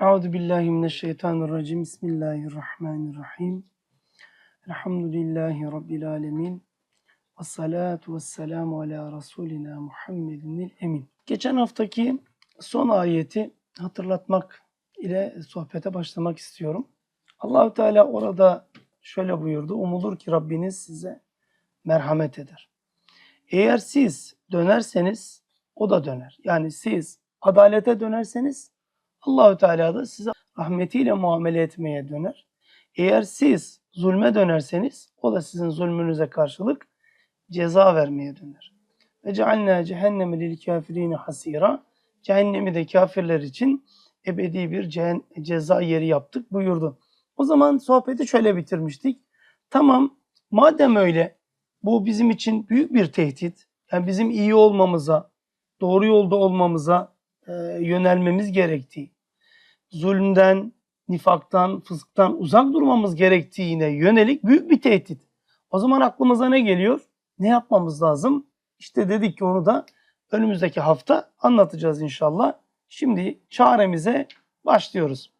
Euzu billahi mineşşeytanirracim. Bismillahirrahmanirrahim. Elhamdülillahi rabbil alamin. Ve salatu vesselamu ala rasulina Muhammedinil emin. Geçen haftaki son ayeti hatırlatmak ile sohbete başlamak istiyorum. Allahü Teala orada şöyle buyurdu. Umulur ki Rabbiniz size merhamet eder. Eğer siz dönerseniz o da döner. Yani siz adalete dönerseniz Allahü Teala da size rahmetiyle muamele etmeye döner. Eğer siz zulme dönerseniz o da sizin zulmünüze karşılık ceza vermeye döner. Ve cealna cehenneme lil kafirine hasira. Cehennemi de kafirler için ebedi bir ceza yeri yaptık buyurdu. O zaman sohbeti şöyle bitirmiştik. Tamam madem öyle bu bizim için büyük bir tehdit. Yani bizim iyi olmamıza, doğru yolda olmamıza e, yönelmemiz gerektiği, zulümden, nifaktan, fısktan uzak durmamız gerektiğine yönelik büyük bir tehdit. O zaman aklımıza ne geliyor? Ne yapmamız lazım? İşte dedik ki onu da önümüzdeki hafta anlatacağız inşallah. Şimdi çaremize başlıyoruz.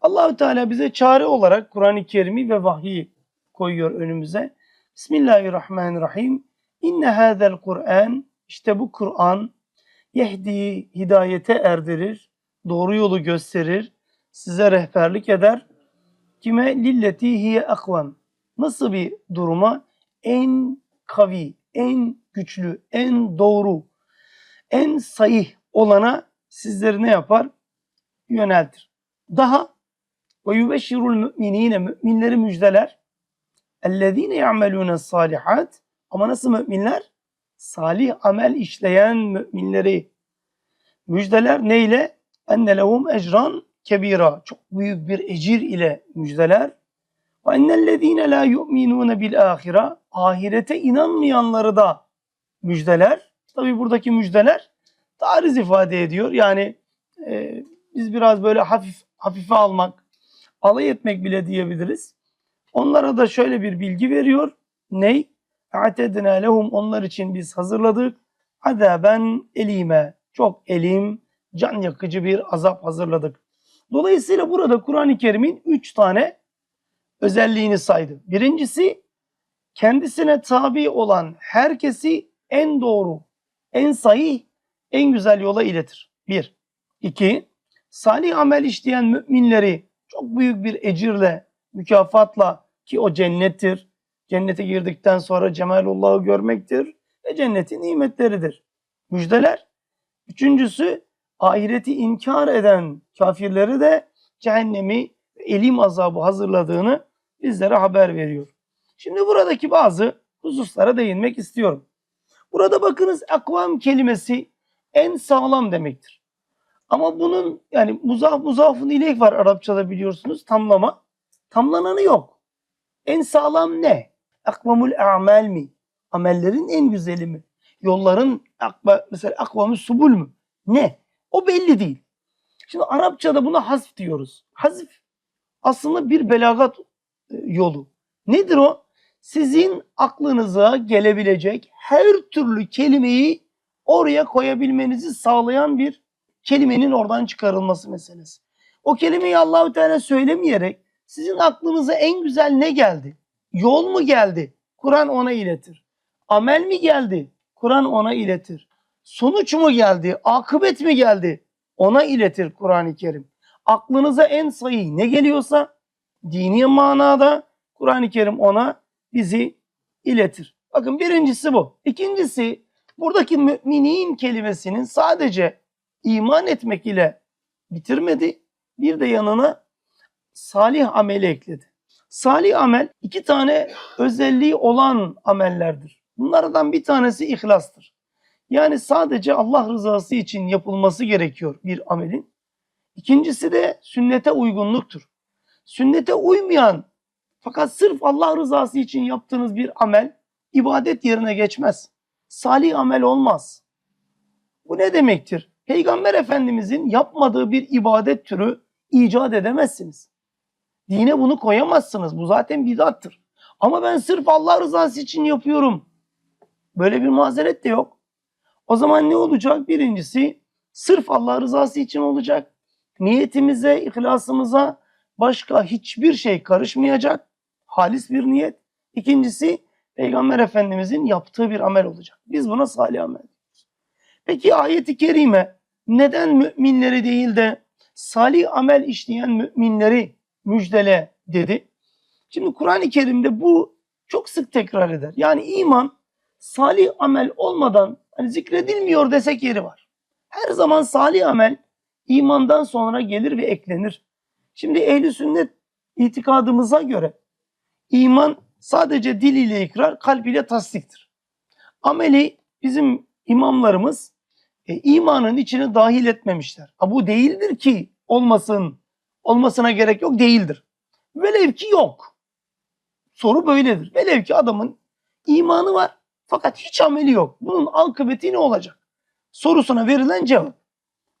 Allahü Teala bize çare olarak Kur'an-ı Kerim'i ve vahyi koyuyor önümüze. Bismillahirrahmanirrahim. İnne hazel Kur'an işte bu Kur'an yehdi hidayete erdirir, doğru yolu gösterir, size rehberlik eder. Kime lilleti hiye akvan. Nasıl bir duruma? En kavi, en güçlü, en doğru, en sahih olana sizleri ne yapar? Yöneltir. Daha ve yubeşşirul müminine müminleri müjdeler. Ellezine ya'melune salihat ama nasıl müminler? Salih amel işleyen müminleri müjdeler neyle? Enne lehum ecran kebira. Çok büyük bir ecir ile müjdeler. Ve ennellezine la yu'minune bil ahira. Ahirete inanmayanları da müjdeler. Tabi buradaki müjdeler tariz ifade ediyor. Yani e, biz biraz böyle hafif hafife almak, alay etmek bile diyebiliriz. Onlara da şöyle bir bilgi veriyor. Ney? A'tedna lehum onlar için biz hazırladık. Azaben elime. Çok elim, can yakıcı bir azap hazırladık. Dolayısıyla burada Kur'an-ı Kerim'in üç tane özelliğini saydı. Birincisi kendisine tabi olan herkesi en doğru, en sahih, en güzel yola iletir. Bir. İki, salih amel işleyen müminleri çok büyük bir ecirle, mükafatla ki o cennettir. Cennete girdikten sonra cemalullah'ı görmektir ve cennetin nimetleridir. Müjdeler. Üçüncüsü ahireti inkar eden kafirleri de cehennemi elim azabı hazırladığını bizlere haber veriyor. Şimdi buradaki bazı hususlara değinmek istiyorum. Burada bakınız akvam kelimesi en sağlam demektir. Ama bunun yani muzaf muzafın ilek var Arapçada biliyorsunuz tamlama. Tamlananı yok. En sağlam ne? Akvamul a'mal mi? Amellerin en güzeli mi? Yolların akba, mesela akvamul subul mu? Ne? O belli değil. Şimdi Arapçada buna hasf diyoruz. Hasf aslında bir belagat e, yolu. Nedir o? Sizin aklınıza gelebilecek her türlü kelimeyi oraya koyabilmenizi sağlayan bir kelimenin oradan çıkarılması meselesi. O kelimeyi Allahü Teala söylemeyerek sizin aklınıza en güzel ne geldi? Yol mu geldi? Kur'an ona iletir. Amel mi geldi? Kur'an ona iletir. Sonuç mu geldi? Akıbet mi geldi? Ona iletir Kur'an-ı Kerim. Aklınıza en sahih ne geliyorsa dini manada Kur'an-ı Kerim ona bizi iletir. Bakın birincisi bu. İkincisi buradaki müminin kelimesinin sadece iman etmek ile bitirmedi. Bir de yanına salih ameli ekledi. Salih amel iki tane özelliği olan amellerdir. Bunlardan bir tanesi ihlastır. Yani sadece Allah rızası için yapılması gerekiyor bir amelin. İkincisi de sünnete uygunluktur. Sünnete uymayan fakat sırf Allah rızası için yaptığınız bir amel ibadet yerine geçmez. Salih amel olmaz. Bu ne demektir? Peygamber Efendimizin yapmadığı bir ibadet türü icat edemezsiniz. Dine bunu koyamazsınız. Bu zaten bidattır. Ama ben sırf Allah rızası için yapıyorum. Böyle bir mazeret de yok. O zaman ne olacak? Birincisi sırf Allah rızası için olacak. niyetimize, ihlasımıza başka hiçbir şey karışmayacak. Halis bir niyet. İkincisi Peygamber Efendimizin yaptığı bir amel olacak. Biz buna salih amel diyoruz. Peki ayeti kerime neden müminleri değil de salih amel işleyen müminleri müjdele dedi? Şimdi Kur'an-ı Kerim'de bu çok sık tekrar eder. Yani iman salih amel olmadan hani zikredilmiyor desek yeri var. Her zaman salih amel imandan sonra gelir ve eklenir. Şimdi ehli sünnet itikadımıza göre iman sadece dil ile ikrar, kalp ile tasdiktir. Ameli bizim imamlarımız e, imanın içine dahil etmemişler. Ha, bu değildir ki olmasın, olmasına gerek yok değildir. Velev ki yok. Soru böyledir. Velev ki adamın imanı var fakat hiç ameli yok. Bunun akıbeti ne olacak? Sorusuna verilen cevap.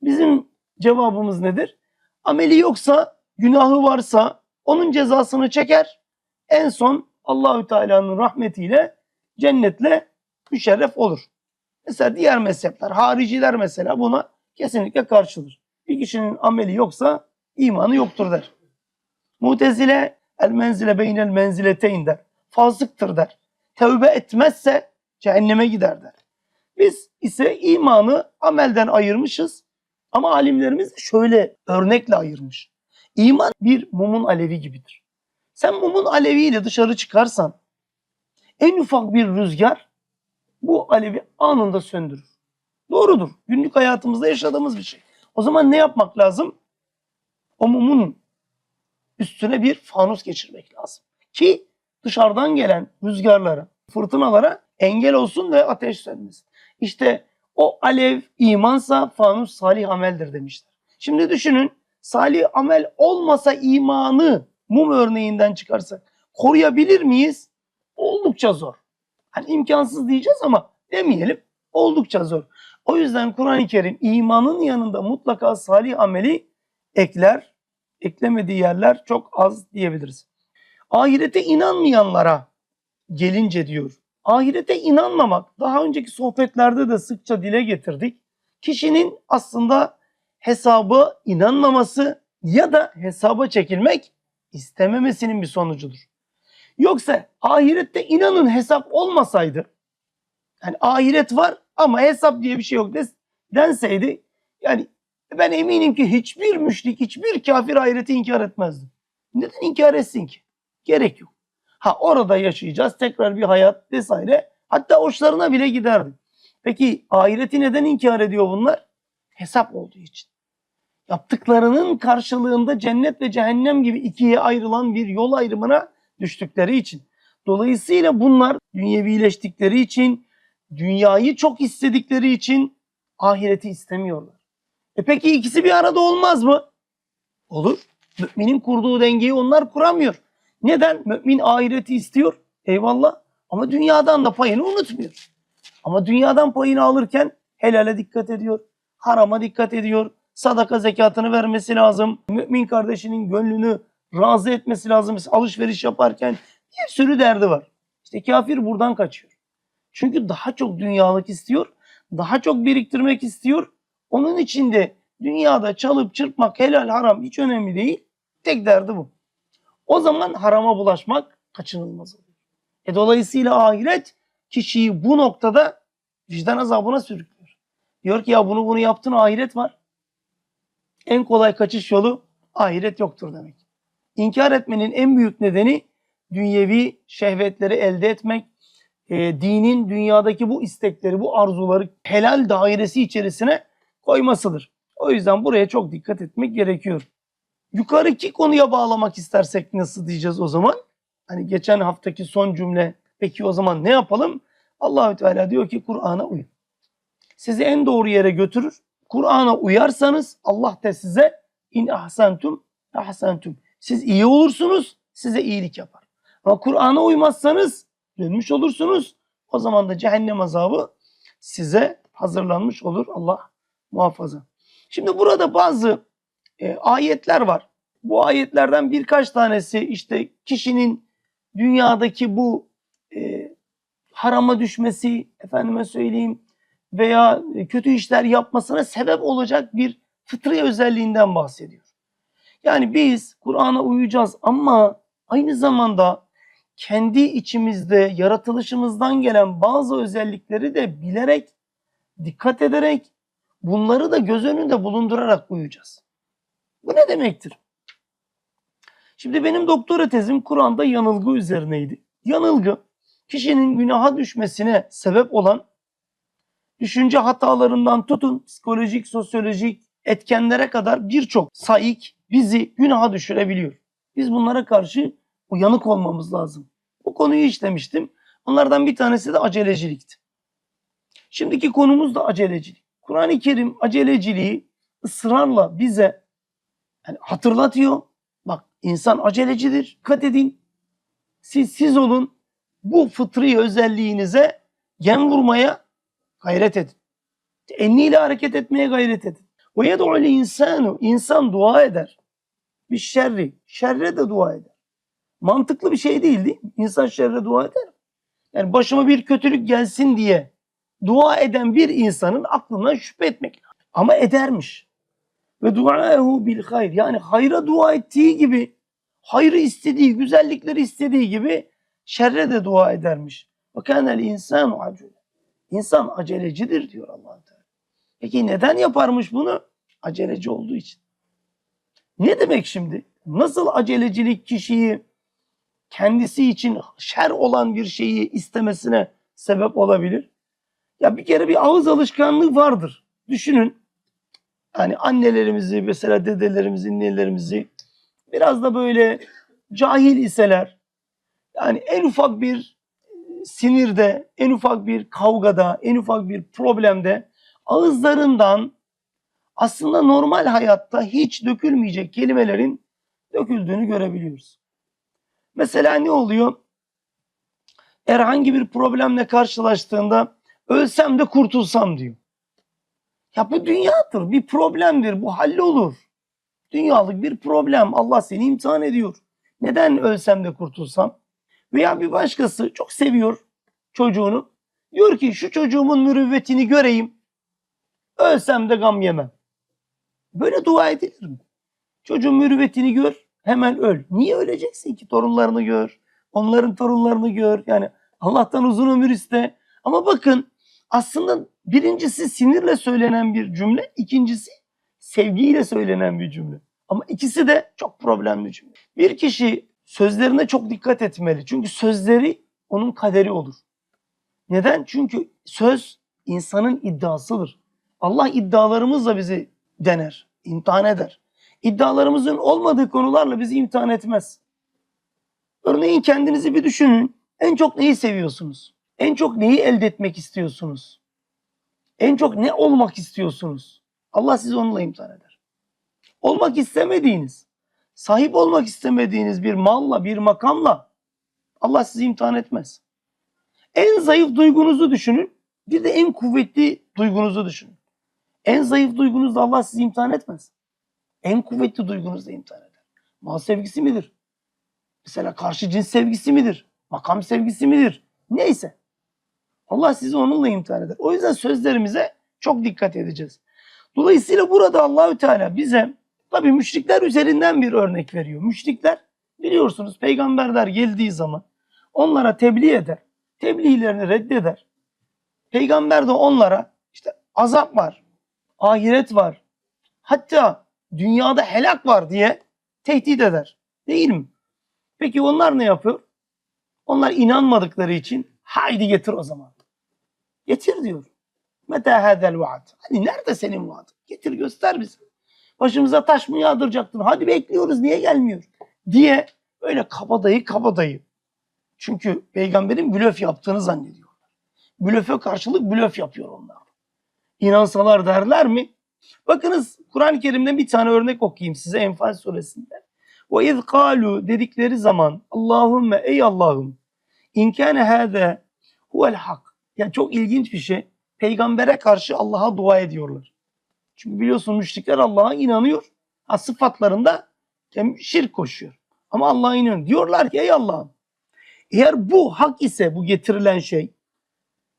Bizim cevabımız nedir? Ameli yoksa, günahı varsa onun cezasını çeker. En son Allahü Teala'nın rahmetiyle cennetle müşerref olur. Mesela diğer mezhepler, hariciler mesela buna kesinlikle karşıdır. Bir kişinin ameli yoksa imanı yoktur der. Mutezile el menzile beynel menzileteyn der. Fasıktır der. Tevbe etmezse cehenneme gider der. Biz ise imanı amelden ayırmışız. Ama alimlerimiz şöyle örnekle ayırmış. İman bir mumun alevi gibidir. Sen mumun aleviyle dışarı çıkarsan en ufak bir rüzgar bu alevi anında söndürür. Doğrudur. Günlük hayatımızda yaşadığımız bir şey. O zaman ne yapmak lazım? O mumun üstüne bir fanus geçirmek lazım. Ki dışarıdan gelen rüzgarlara, fırtınalara engel olsun ve ateş sönmesin. İşte o alev imansa fanus salih ameldir demişler. Şimdi düşünün salih amel olmasa imanı mum örneğinden çıkarsak koruyabilir miyiz? Oldukça zor. Hani imkansız diyeceğiz ama demeyelim oldukça zor. O yüzden Kur'an-ı Kerim imanın yanında mutlaka salih ameli ekler. Eklemediği yerler çok az diyebiliriz. Ahirete inanmayanlara gelince diyor. Ahirete inanmamak daha önceki sohbetlerde de sıkça dile getirdik. Kişinin aslında hesabı inanmaması ya da hesaba çekilmek istememesinin bir sonucudur. Yoksa ahirette inanın hesap olmasaydı yani ahiret var ama hesap diye bir şey yok denseydi yani ben eminim ki hiçbir müşrik, hiçbir kafir ahireti inkar etmezdi. Neden inkar etsin ki? Gerek yok. Ha orada yaşayacağız tekrar bir hayat vesaire. Hatta hoşlarına bile giderdi. Peki ahireti neden inkar ediyor bunlar? Hesap olduğu için. Yaptıklarının karşılığında cennet ve cehennem gibi ikiye ayrılan bir yol ayrımına düştükleri için. Dolayısıyla bunlar dünyevileştikleri için, dünyayı çok istedikleri için ahireti istemiyorlar. E peki ikisi bir arada olmaz mı? Olur. Müminin kurduğu dengeyi onlar kuramıyor. Neden? Mümin ahireti istiyor. Eyvallah. Ama dünyadan da payını unutmuyor. Ama dünyadan payını alırken helale dikkat ediyor. Harama dikkat ediyor. Sadaka zekatını vermesi lazım. Mümin kardeşinin gönlünü razı etmesi lazım. Alışveriş yaparken bir sürü derdi var. İşte kafir buradan kaçıyor. Çünkü daha çok dünyalık istiyor. Daha çok biriktirmek istiyor. Onun için de dünyada çalıp çırpmak helal haram hiç önemli değil. Tek derdi bu. O zaman harama bulaşmak kaçınılmaz oluyor. E dolayısıyla ahiret kişiyi bu noktada vicdan azabına sürüklüyor. Diyor ki ya bunu bunu yaptın ahiret var. En kolay kaçış yolu ahiret yoktur demek. İnkar etmenin en büyük nedeni dünyevi şehvetleri elde etmek, e, dinin dünyadaki bu istekleri, bu arzuları helal dairesi içerisine koymasıdır. O yüzden buraya çok dikkat etmek gerekiyor. Yukarıki konuya bağlamak istersek nasıl diyeceğiz o zaman? Hani geçen haftaki son cümle. Peki o zaman ne yapalım? Allahü Teala diyor ki Kur'an'a uyun. Sizi en doğru yere götürür. Kur'an'a uyarsanız Allah da size in ahsentum ahsentum. Siz iyi olursunuz, size iyilik yapar. Ama Kur'an'a uymazsanız dönmüş olursunuz. O zaman da cehennem azabı size hazırlanmış olur. Allah muhafaza. Şimdi burada bazı e, ayetler var. Bu ayetlerden birkaç tanesi işte kişinin dünyadaki bu e, harama düşmesi, efendime söyleyeyim veya kötü işler yapmasına sebep olacak bir fıtri özelliğinden bahsediyor. Yani biz Kur'an'a uyacağız ama aynı zamanda kendi içimizde yaratılışımızdan gelen bazı özellikleri de bilerek, dikkat ederek bunları da göz önünde bulundurarak uyuyacağız. Bu ne demektir? Şimdi benim doktora tezim Kur'an'da yanılgı üzerineydi. Yanılgı kişinin günaha düşmesine sebep olan düşünce hatalarından tutun psikolojik, sosyolojik etkenlere kadar birçok saik bizi günaha düşürebiliyor. Biz bunlara karşı uyanık olmamız lazım. Bu konuyu işlemiştim. Onlardan bir tanesi de acelecilikti. Şimdiki konumuz da acelecilik. Kur'an-ı Kerim aceleciliği ısrarla bize yani hatırlatıyor. Bak insan acelecidir. Dikkat edin. Siz siz olun. Bu fıtri özelliğinize gem vurmaya gayret edin. Enniyle hareket etmeye gayret edin. Ve yed'ul insanu insan dua eder. Bir şerri, şerre de dua eder. Mantıklı bir şey değil değil mi? İnsan şerre dua eder. Yani başıma bir kötülük gelsin diye dua eden bir insanın aklına şüphe etmek. Ama edermiş. Ve duaehu bil hayr. Yani hayra dua ettiği gibi, hayrı istediği, güzellikleri istediği gibi şerre de dua edermiş. Ve kânel insanu acele. İnsan acelecidir diyor allah Teala. Peki neden yaparmış bunu? Aceleci olduğu için. Ne demek şimdi? Nasıl acelecilik kişiyi kendisi için şer olan bir şeyi istemesine sebep olabilir? Ya bir kere bir ağız alışkanlığı vardır. Düşünün. Yani annelerimizi mesela dedelerimizi, ninelerimizi biraz da böyle cahil iseler yani en ufak bir sinirde, en ufak bir kavgada, en ufak bir problemde ağızlarından aslında normal hayatta hiç dökülmeyecek kelimelerin döküldüğünü görebiliyoruz. Mesela ne oluyor? Herhangi bir problemle karşılaştığında ölsem de kurtulsam diyor. Ya bu dünyadır, bir problemdir, bu hallolur. Dünyalık bir problem, Allah seni imtihan ediyor. Neden ölsem de kurtulsam? Veya bir başkası çok seviyor çocuğunu. Diyor ki şu çocuğumun mürüvvetini göreyim. Ölsem de gam yemem. Böyle dua edilir mi? Çocuğun mürüvvetini gör, hemen öl. Niye öleceksin ki? Torunlarını gör, onların torunlarını gör. Yani Allah'tan uzun ömür iste. Ama bakın aslında birincisi sinirle söylenen bir cümle, ikincisi sevgiyle söylenen bir cümle. Ama ikisi de çok problemli cümle. Bir kişi sözlerine çok dikkat etmeli. Çünkü sözleri onun kaderi olur. Neden? Çünkü söz insanın iddiasıdır. Allah iddialarımızla bizi dener, imtihan eder. İddialarımızın olmadığı konularla bizi imtihan etmez. Örneğin kendinizi bir düşünün. En çok neyi seviyorsunuz? En çok neyi elde etmek istiyorsunuz? En çok ne olmak istiyorsunuz? Allah sizi onunla imtihan eder. Olmak istemediğiniz, sahip olmak istemediğiniz bir malla, bir makamla Allah sizi imtihan etmez. En zayıf duygunuzu düşünün. Bir de en kuvvetli duygunuzu düşünün. En zayıf duygunuzda Allah sizi imtihan etmez. En kuvvetli duygunuzda imtihan eder. Mal sevgisi midir? Mesela karşı cins sevgisi midir? Makam sevgisi midir? Neyse. Allah sizi onunla imtihan eder. O yüzden sözlerimize çok dikkat edeceğiz. Dolayısıyla burada Allahü Teala bize tabii müşrikler üzerinden bir örnek veriyor. Müşrikler biliyorsunuz peygamberler geldiği zaman onlara tebliğ eder. Tebliğlerini reddeder. Peygamber de onlara işte azap var, ahiret var. Hatta dünyada helak var diye tehdit eder. Değil mi? Peki onlar ne yapıyor? Onlar inanmadıkları için haydi getir o zaman. Getir diyor. Meta hadel vaad. Hani nerede senin vaadın? Getir göster bize. Başımıza taş mı yağdıracaktın? Hadi bekliyoruz niye gelmiyor? Diye böyle kabadayı kabadayı. Çünkü peygamberin blöf yaptığını zannediyorlar. Blöfe karşılık blöf yapıyor onlar. İnansalar derler mi? Bakınız Kur'an-ı Kerim'den bir tane örnek okuyayım size Enfal suresinde. Ve iz kalu dedikleri zaman Allahümme ey Allah'ım in kâne hâze huvel hak. Yani çok ilginç bir şey. Peygambere karşı Allah'a dua ediyorlar. Çünkü biliyorsun müşrikler Allah'a inanıyor. Ha, sıfatlarında şirk koşuyor. Ama Allah'a inanıyor. Diyorlar ki ey Allah'ım eğer bu hak ise bu getirilen şey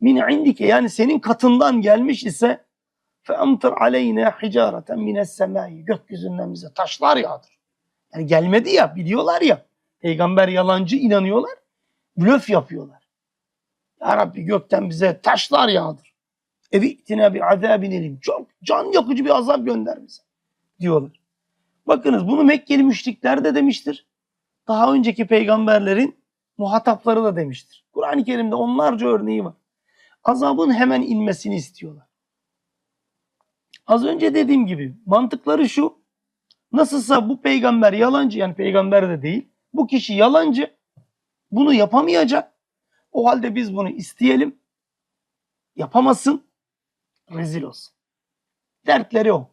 min indike yani senin katından gelmiş ise fe amtir aleyne hicareten mines semai gökyüzünden bize taşlar yağdır. Yani gelmedi ya biliyorlar ya peygamber yalancı inanıyorlar blöf yapıyorlar. Ya Rabbi gökten bize taşlar yağdır. Evi itine bir azabin elim. Çok can yakıcı bir azap gönder bize. Diyorlar. Bakınız bunu Mekkeli müşrikler de demiştir. Daha önceki peygamberlerin muhatapları da demiştir. Kur'an-ı Kerim'de onlarca örneği var. Azabın hemen inmesini istiyorlar. Az önce dediğim gibi mantıkları şu. Nasılsa bu peygamber yalancı yani peygamber de değil. Bu kişi yalancı. Bunu yapamayacak. O halde biz bunu isteyelim. Yapamasın. Rezil olsun. Dertleri o.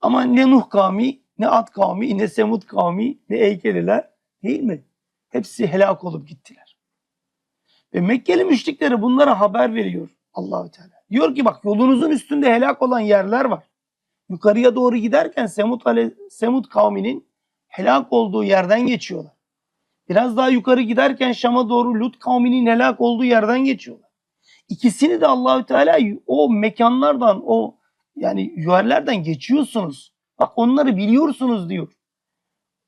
Ama ne Nuh kavmi, ne Ad kavmi, ne Semud kavmi, ne Eykeliler değil mi? Hepsi helak olup gittiler. Ve Mekkeli müşriklere bunlara haber veriyor Allahü Teala. Diyor ki bak yolunuzun üstünde helak olan yerler var. Yukarıya doğru giderken Semud, Semud kavminin helak olduğu yerden geçiyorlar. Biraz daha yukarı giderken Şam'a doğru Lut kavminin helak olduğu yerden geçiyorlar. İkisini de Allahü Teala o mekanlardan, o yani yerlerden geçiyorsunuz. Bak onları biliyorsunuz diyor.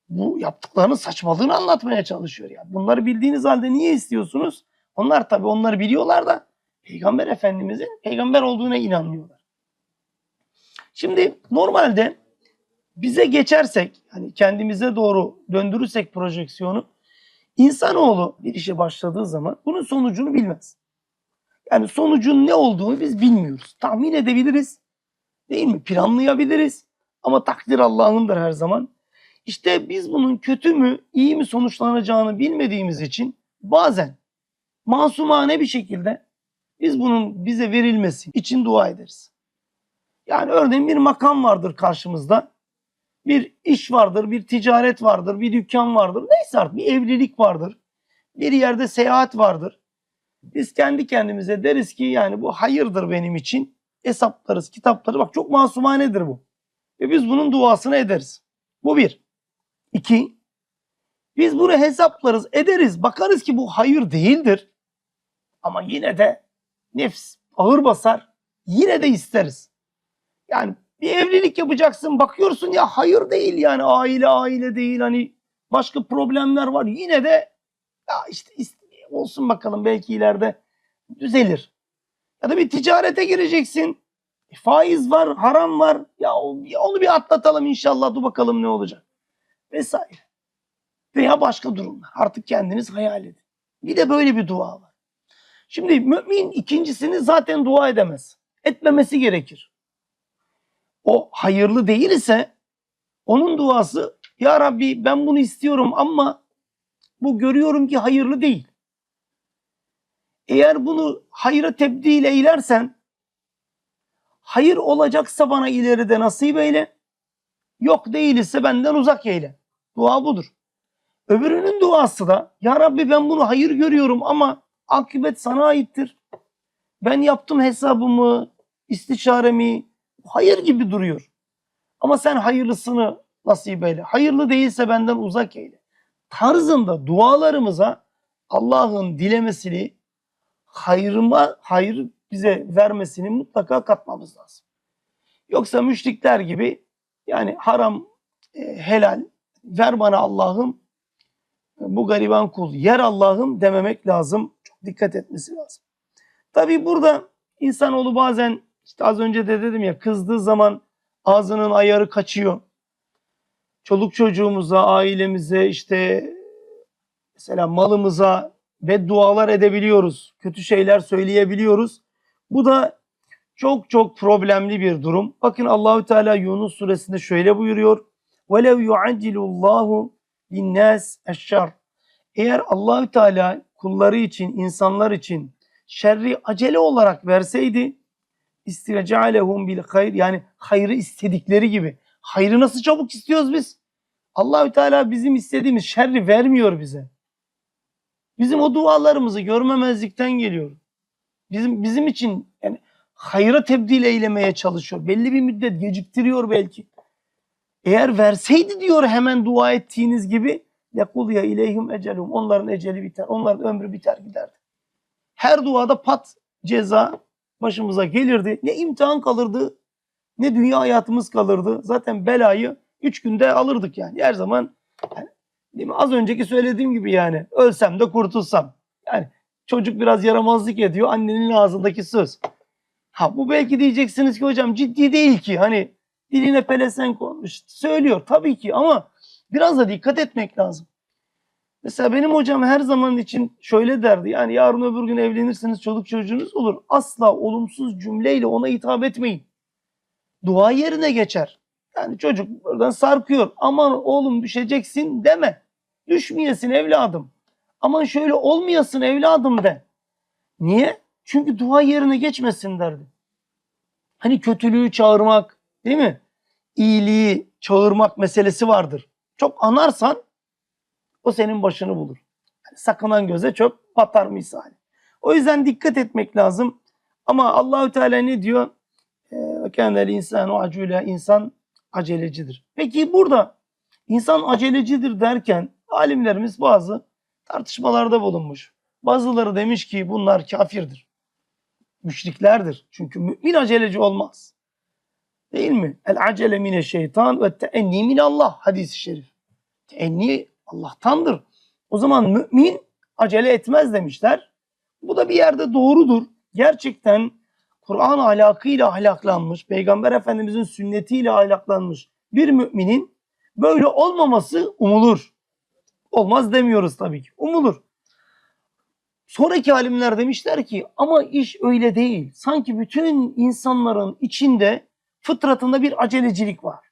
Bu yaptıklarının saçmalığını anlatmaya çalışıyor ya. Bunları bildiğiniz halde niye istiyorsunuz? Onlar tabi onları biliyorlar da Peygamber Efendimizin peygamber olduğuna inanmıyorlar. Şimdi normalde bize geçersek hani kendimize doğru döndürürsek projeksiyonu insanoğlu bir işe başladığı zaman bunun sonucunu bilmez. Yani sonucun ne olduğunu biz bilmiyoruz. Tahmin edebiliriz. Değil mi? Planlayabiliriz. Ama takdir Allah'ındır her zaman. İşte biz bunun kötü mü, iyi mi sonuçlanacağını bilmediğimiz için bazen masumane bir şekilde biz bunun bize verilmesi için dua ederiz. Yani örneğin bir makam vardır karşımızda. Bir iş vardır, bir ticaret vardır, bir dükkan vardır. Neyse artık bir evlilik vardır. Bir yerde seyahat vardır. Biz kendi kendimize deriz ki yani bu hayırdır benim için. Hesaplarız, kitapları. Bak çok masumanedir bu. Ve biz bunun duasını ederiz. Bu bir. İki. Biz bunu hesaplarız, ederiz. Bakarız ki bu hayır değildir. Ama yine de nefs ağır basar. Yine de isteriz. Yani bir evlilik yapacaksın bakıyorsun ya hayır değil yani aile aile değil hani başka problemler var. Yine de ya işte olsun bakalım belki ileride düzelir. Ya da bir ticarete gireceksin. E, faiz var, haram var. Ya onu bir atlatalım inşallah dur bakalım ne olacak. Vesaire. Veya başka durumlar. Artık kendiniz hayal edin. Bir de böyle bir dua var. Şimdi mümin ikincisini zaten dua edemez. Etmemesi gerekir. O hayırlı değil ise onun duası Ya Rabbi ben bunu istiyorum ama bu görüyorum ki hayırlı değil. Eğer bunu hayra tebdil eylersen hayır olacaksa bana ileride nasip eyle. Yok değilse benden uzak eyle. Dua budur. Öbürünün duası da Ya Rabbi ben bunu hayır görüyorum ama akıbet sana aittir. Ben yaptım hesabımı, istişaremi, hayır gibi duruyor. Ama sen hayırlısını nasip eyle. Hayırlı değilse benden uzak eyle. Tarzında dualarımıza Allah'ın dilemesini, hayrıma, hayır bize vermesini mutlaka katmamız lazım. Yoksa müşrikler gibi yani haram, e, helal, ver bana Allah'ım bu gariban kul yer Allah'ım dememek lazım. Çok dikkat etmesi lazım. Tabi burada insanoğlu bazen işte az önce de dedim ya kızdığı zaman ağzının ayarı kaçıyor. Çoluk çocuğumuza, ailemize işte mesela malımıza beddualar edebiliyoruz. Kötü şeyler söyleyebiliyoruz. Bu da çok çok problemli bir durum. Bakın Allahü Teala Yunus suresinde şöyle buyuruyor. وَلَوْ يُعَجِّلُ اللّٰهُ لِلنَّاسِ اَشَّرِ Eğer Allahü Teala kulları için, insanlar için şerri acele olarak verseydi istircalehum bil hayr yani hayrı istedikleri gibi. Hayrı nasıl çabuk istiyoruz biz? Allahü Teala bizim istediğimiz şerri vermiyor bize. Bizim o dualarımızı görmemezlikten geliyor. Bizim bizim için yani hayra tebdil eylemeye çalışıyor. Belli bir müddet geciktiriyor belki. Eğer verseydi diyor hemen dua ettiğiniz gibi yakul ya ileyhum ecelum. Onların eceli biter. Onların ömrü biter giderdi. Her duada pat ceza başımıza gelirdi. Ne imtihan kalırdı ne dünya hayatımız kalırdı. Zaten belayı üç günde alırdık yani. Her zaman değil mi? az önceki söylediğim gibi yani ölsem de kurtulsam. Yani çocuk biraz yaramazlık ediyor annenin ağzındaki söz. Ha bu belki diyeceksiniz ki hocam ciddi değil ki hani diline pelesenk konmuş. Söylüyor tabii ki ama biraz da dikkat etmek lazım. Mesela benim hocam her zaman için şöyle derdi. Yani yarın öbür gün evlenirseniz çoluk çocuğunuz olur. Asla olumsuz cümleyle ona hitap etmeyin. Dua yerine geçer. Yani çocuk buradan sarkıyor. Aman oğlum düşeceksin deme. Düşmeyesin evladım. Aman şöyle olmayasın evladım de. Niye? Çünkü dua yerine geçmesin derdi. Hani kötülüğü çağırmak değil mi? İyiliği çağırmak meselesi vardır. Çok anarsan o senin başını bulur. Yani sakınan göze çok batar misali. O yüzden dikkat etmek lazım. Ama Allahü Teala ne diyor? Kendel insan o acele insan acelecidir. Peki burada insan acelecidir derken alimlerimiz bazı tartışmalarda bulunmuş. Bazıları demiş ki bunlar kafirdir. Müşriklerdir. Çünkü mümin aceleci olmaz. Değil mi? El acele mine şeytan ve teenni min Allah hadisi şerif. Teenni Allah'tandır. O zaman mümin acele etmez demişler. Bu da bir yerde doğrudur. Gerçekten Kur'an ahlakıyla ahlaklanmış, Peygamber Efendimizin sünnetiyle ahlaklanmış bir müminin böyle olmaması umulur. Olmaz demiyoruz tabii ki. Umulur. Sonraki alimler demişler ki ama iş öyle değil. Sanki bütün insanların içinde fıtratında bir acelecilik var.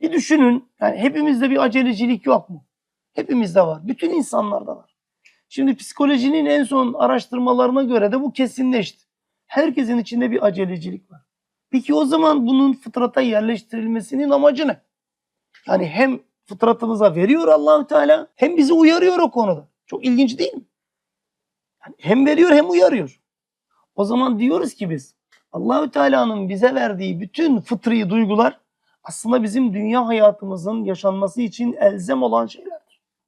Bir düşünün yani hepimizde bir acelecilik yok mu? Hepimizde var. Bütün insanlarda var. Şimdi psikolojinin en son araştırmalarına göre de bu kesinleşti. Herkesin içinde bir acelecilik var. Peki o zaman bunun fıtrata yerleştirilmesinin amacı ne? Yani hem fıtratımıza veriyor Allahü Teala hem bizi uyarıyor o konuda. Çok ilginç değil mi? Yani hem veriyor hem uyarıyor. O zaman diyoruz ki biz Allahü Teala'nın bize verdiği bütün fıtri duygular aslında bizim dünya hayatımızın yaşanması için elzem olan şeylerdir.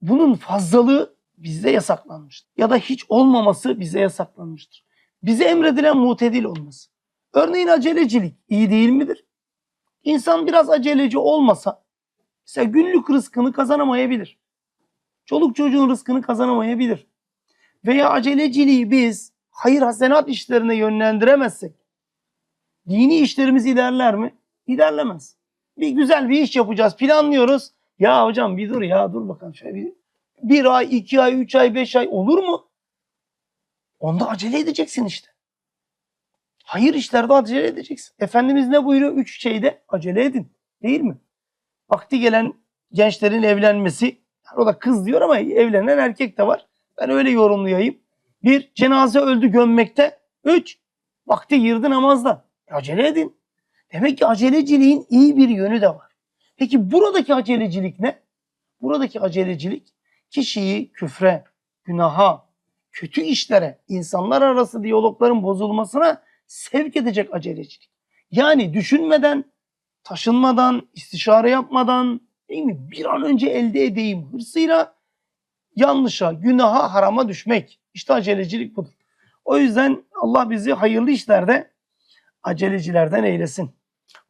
Bunun fazlalığı bizde yasaklanmıştır. Ya da hiç olmaması bize yasaklanmıştır. Bize emredilen mutedil olması. Örneğin acelecilik iyi değil midir? İnsan biraz aceleci olmasa mesela günlük rızkını kazanamayabilir. Çoluk çocuğun rızkını kazanamayabilir. Veya aceleciliği biz hayır hasenat işlerine yönlendiremezsek dini işlerimiz ilerler mi? İlerlemez. Bir güzel bir iş yapacağız planlıyoruz. Ya hocam bir dur ya dur bakalım şöyle bir, bir ay, iki ay, üç ay, beş ay olur mu? Onda acele edeceksin işte. Hayır işlerde acele edeceksin. Efendimiz ne buyuruyor? Üç şeyde acele edin. Değil mi? Vakti gelen gençlerin evlenmesi. O da kız diyor ama evlenen erkek de var. Ben öyle yorumlayayım. Bir, cenaze öldü gömmekte. Üç, vakti girdi namazda. E, acele edin. Demek ki aceleciliğin iyi bir yönü de var. Peki buradaki acelecilik ne? Buradaki acelecilik kişiyi küfre, günaha, kötü işlere, insanlar arası diyalogların bozulmasına sevk edecek acelecilik. Yani düşünmeden, taşınmadan, istişare yapmadan, değil mi? Bir an önce elde edeyim hırsıyla yanlışa, günaha, harama düşmek. İşte acelecilik budur. O yüzden Allah bizi hayırlı işlerde acelecilerden eylesin.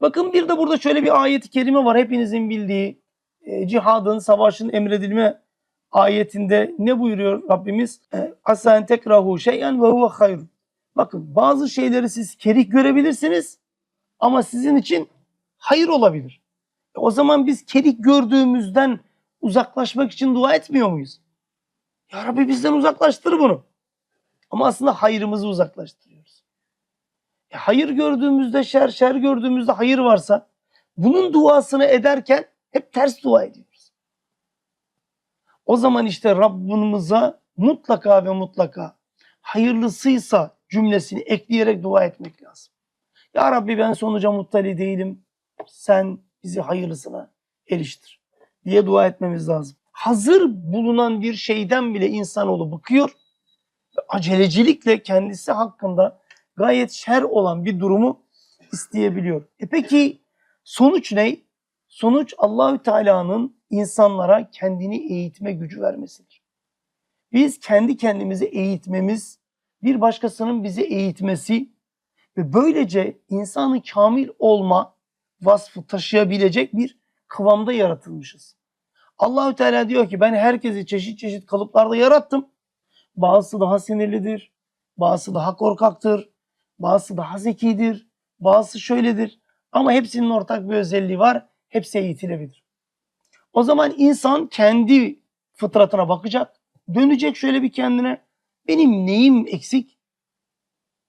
Bakın bir de burada şöyle bir ayet-i kerime var hepinizin bildiği. E, cihadın, savaşın emredilme ayetinde ne buyuruyor Rabbimiz? E, Asen tekrahu şeyen ve huve hayr. Bakın bazı şeyleri siz kerih görebilirsiniz ama sizin için hayır olabilir. E, o zaman biz kerih gördüğümüzden uzaklaşmak için dua etmiyor muyuz? Ya Rabbi bizden uzaklaştır bunu. Ama aslında hayrımızı uzaklaştırıyoruz. E hayır gördüğümüzde şer, şer gördüğümüzde hayır varsa bunun duasını ederken hep ters dua ediyoruz. O zaman işte Rabbimize mutlaka ve mutlaka hayırlısıysa cümlesini ekleyerek dua etmek lazım. Ya Rabbi ben sonuca muttali değilim. Sen bizi hayırlısına eriştir diye dua etmemiz lazım. Hazır bulunan bir şeyden bile insanoğlu bıkıyor ve acelecilikle kendisi hakkında gayet şer olan bir durumu isteyebiliyor. E peki sonuç ne? Sonuç Allahü Teala'nın insanlara kendini eğitme gücü vermesidir. Biz kendi kendimizi eğitmemiz, bir başkasının bizi eğitmesi Ve böylece insanın kamil olma vasfı taşıyabilecek bir kıvamda yaratılmışız. Allahü Teala diyor ki ben herkesi çeşit çeşit kalıplarda yarattım. Bazısı daha sinirlidir, bazısı daha korkaktır, bazısı daha zekidir, bazısı şöyledir. Ama hepsinin ortak bir özelliği var. Hepsi eğitilebilir. O zaman insan kendi fıtratına bakacak. Dönecek şöyle bir kendine. Benim neyim eksik?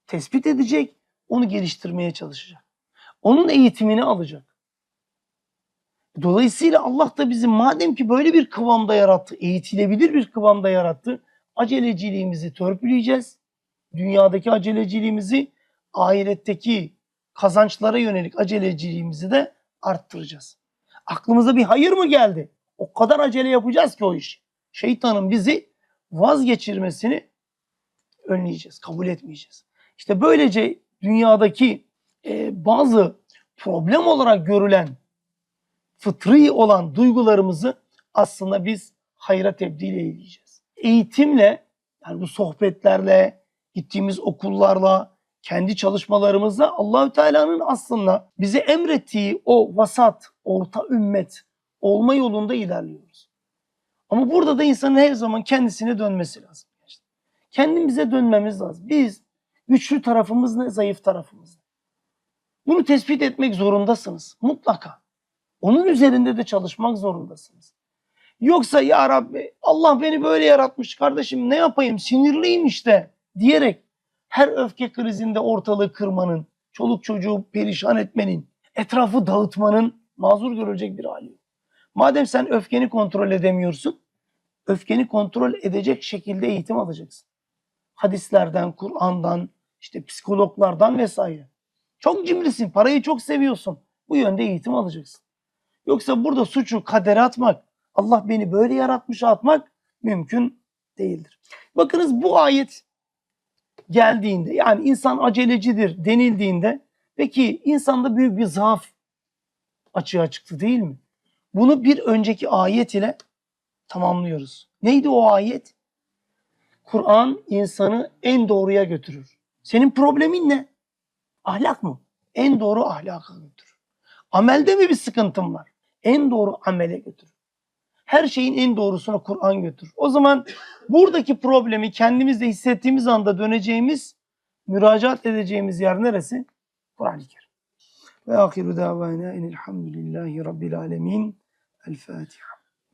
Tespit edecek. Onu geliştirmeye çalışacak. Onun eğitimini alacak. Dolayısıyla Allah da bizi madem ki böyle bir kıvamda yarattı, eğitilebilir bir kıvamda yarattı, aceleciliğimizi törpüleyeceğiz. Dünyadaki aceleciliğimizi, ahiretteki kazançlara yönelik aceleciliğimizi de arttıracağız. Aklımıza bir hayır mı geldi? O kadar acele yapacağız ki o işi. Şeytanın bizi vazgeçirmesini önleyeceğiz, kabul etmeyeceğiz. İşte böylece dünyadaki e, bazı problem olarak görülen fıtri olan duygularımızı aslında biz hayra tebdil eyleyeceğiz. Eğitimle, yani bu sohbetlerle, gittiğimiz okullarla, kendi çalışmalarımızla Allahü Teala'nın aslında bize emrettiği o vasat, orta ümmet olma yolunda ilerliyoruz. Ama burada da insanın her zaman kendisine dönmesi lazım. Kendimize dönmemiz lazım. Biz güçlü tarafımız ne, zayıf tarafımız ne? Bunu tespit etmek zorundasınız. Mutlaka. Onun üzerinde de çalışmak zorundasınız. Yoksa ya Rabbi Allah beni böyle yaratmış kardeşim ne yapayım sinirliyim işte diyerek her öfke krizinde ortalığı kırmanın, çoluk çocuğu perişan etmenin, etrafı dağıtmanın mazur görülecek bir hali yok. Madem sen öfkeni kontrol edemiyorsun, öfkeni kontrol edecek şekilde eğitim alacaksın. Hadislerden, Kur'an'dan, işte psikologlardan vesaire. Çok cimrisin, parayı çok seviyorsun. Bu yönde eğitim alacaksın. Yoksa burada suçu kadere atmak, Allah beni böyle yaratmış atmak mümkün değildir. Bakınız bu ayet geldiğinde yani insan acelecidir denildiğinde peki insanda büyük bir zaaf açığa çıktı değil mi? Bunu bir önceki ayet ile tamamlıyoruz. Neydi o ayet? Kur'an insanı en doğruya götürür. Senin problemin ne? Ahlak mı? En doğru ahlaka götürür. Amelde mi bir sıkıntın var? En doğru amele götürür. Her şeyin en doğrusuna Kur'an götürür. O zaman buradaki problemi kendimizde hissettiğimiz anda döneceğimiz, müracaat edeceğimiz yer neresi? Kur'an-ı Kerim. Ve ahiru davana enilhamdülillahi rabbil alemin. El Fatiha.